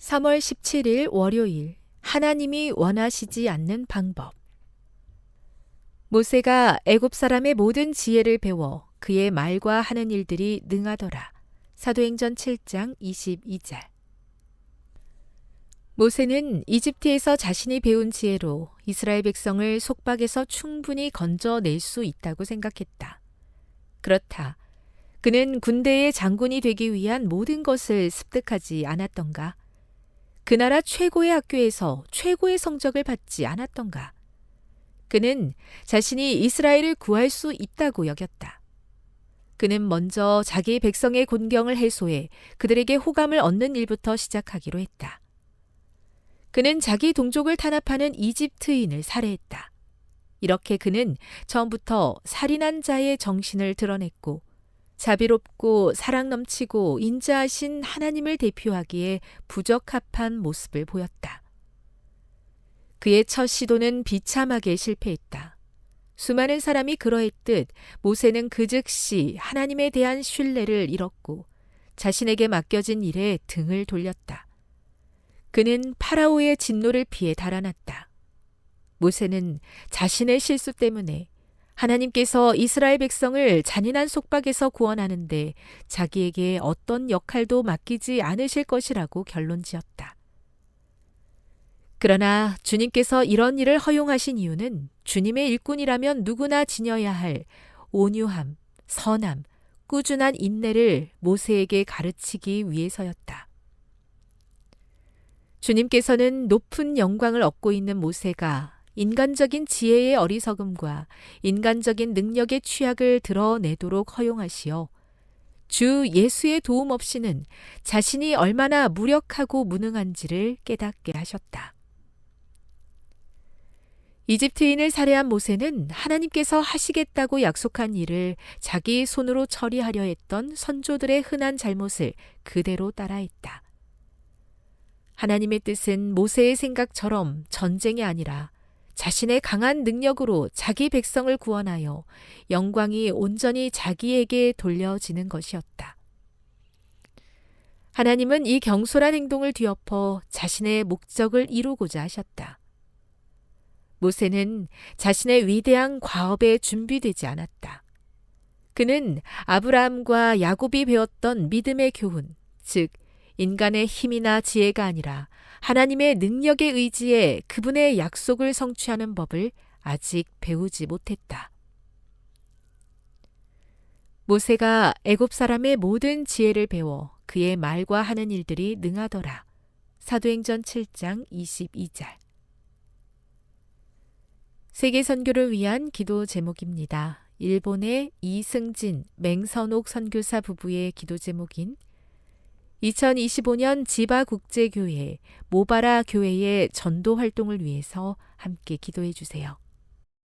3월 17일 월요일 하나님이 원하시지 않는 방법 모세가 애굽 사람의 모든 지혜를 배워 그의 말과 하는 일들이 능하더라. 사도행전 7장 22절 모세는 이집트에서 자신이 배운 지혜로 이스라엘 백성을 속박에서 충분히 건져낼 수 있다고 생각했다. 그렇다. 그는 군대의 장군이 되기 위한 모든 것을 습득하지 않았던가? 그 나라 최고의 학교에서 최고의 성적을 받지 않았던가? 그는 자신이 이스라엘을 구할 수 있다고 여겼다. 그는 먼저 자기 백성의 곤경을 해소해 그들에게 호감을 얻는 일부터 시작하기로 했다. 그는 자기 동족을 탄압하는 이집트인을 살해했다. 이렇게 그는 처음부터 살인한 자의 정신을 드러냈고 자비롭고 사랑 넘치고 인자하신 하나님을 대표하기에 부적합한 모습을 보였다. 그의 첫 시도는 비참하게 실패했다. 수많은 사람이 그러했듯 모세는 그 즉시 하나님에 대한 신뢰를 잃었고 자신에게 맡겨진 일에 등을 돌렸다. 그는 파라오의 진노를 피해 달아났다. 모세는 자신의 실수 때문에 하나님께서 이스라엘 백성을 잔인한 속박에서 구원하는데 자기에게 어떤 역할도 맡기지 않으실 것이라고 결론 지었다. 그러나 주님께서 이런 일을 허용하신 이유는 주님의 일꾼이라면 누구나 지녀야 할 온유함, 선함, 꾸준한 인내를 모세에게 가르치기 위해서였다. 주님께서는 높은 영광을 얻고 있는 모세가 인간적인 지혜의 어리석음과 인간적인 능력의 취약을 드러내도록 허용하시어 주 예수의 도움 없이는 자신이 얼마나 무력하고 무능한지를 깨닫게 하셨다. 이집트인을 살해한 모세는 하나님께서 하시겠다고 약속한 일을 자기 손으로 처리하려 했던 선조들의 흔한 잘못을 그대로 따라했다. 하나님의 뜻은 모세의 생각처럼 전쟁이 아니라 자신의 강한 능력으로 자기 백성을 구원하여 영광이 온전히 자기에게 돌려지는 것이었다. 하나님은 이 경솔한 행동을 뒤엎어 자신의 목적을 이루고자 하셨다. 모세는 자신의 위대한 과업에 준비되지 않았다. 그는 아브라함과 야곱이 배웠던 믿음의 교훈, 즉 인간의 힘이나 지혜가 아니라 하나님의 능력에 의지해 그분의 약속을 성취하는 법을 아직 배우지 못했다. 모세가 애굽 사람의 모든 지혜를 배워 그의 말과 하는 일들이 능하더라. 사도행전 7장 22절. 세계 선교를 위한 기도 제목입니다. 일본의 이승진, 맹선옥 선교사 부부의 기도 제목인 2025년 지바 국제교회 모바라 교회의 전도 활동을 위해서 함께 기도해 주세요.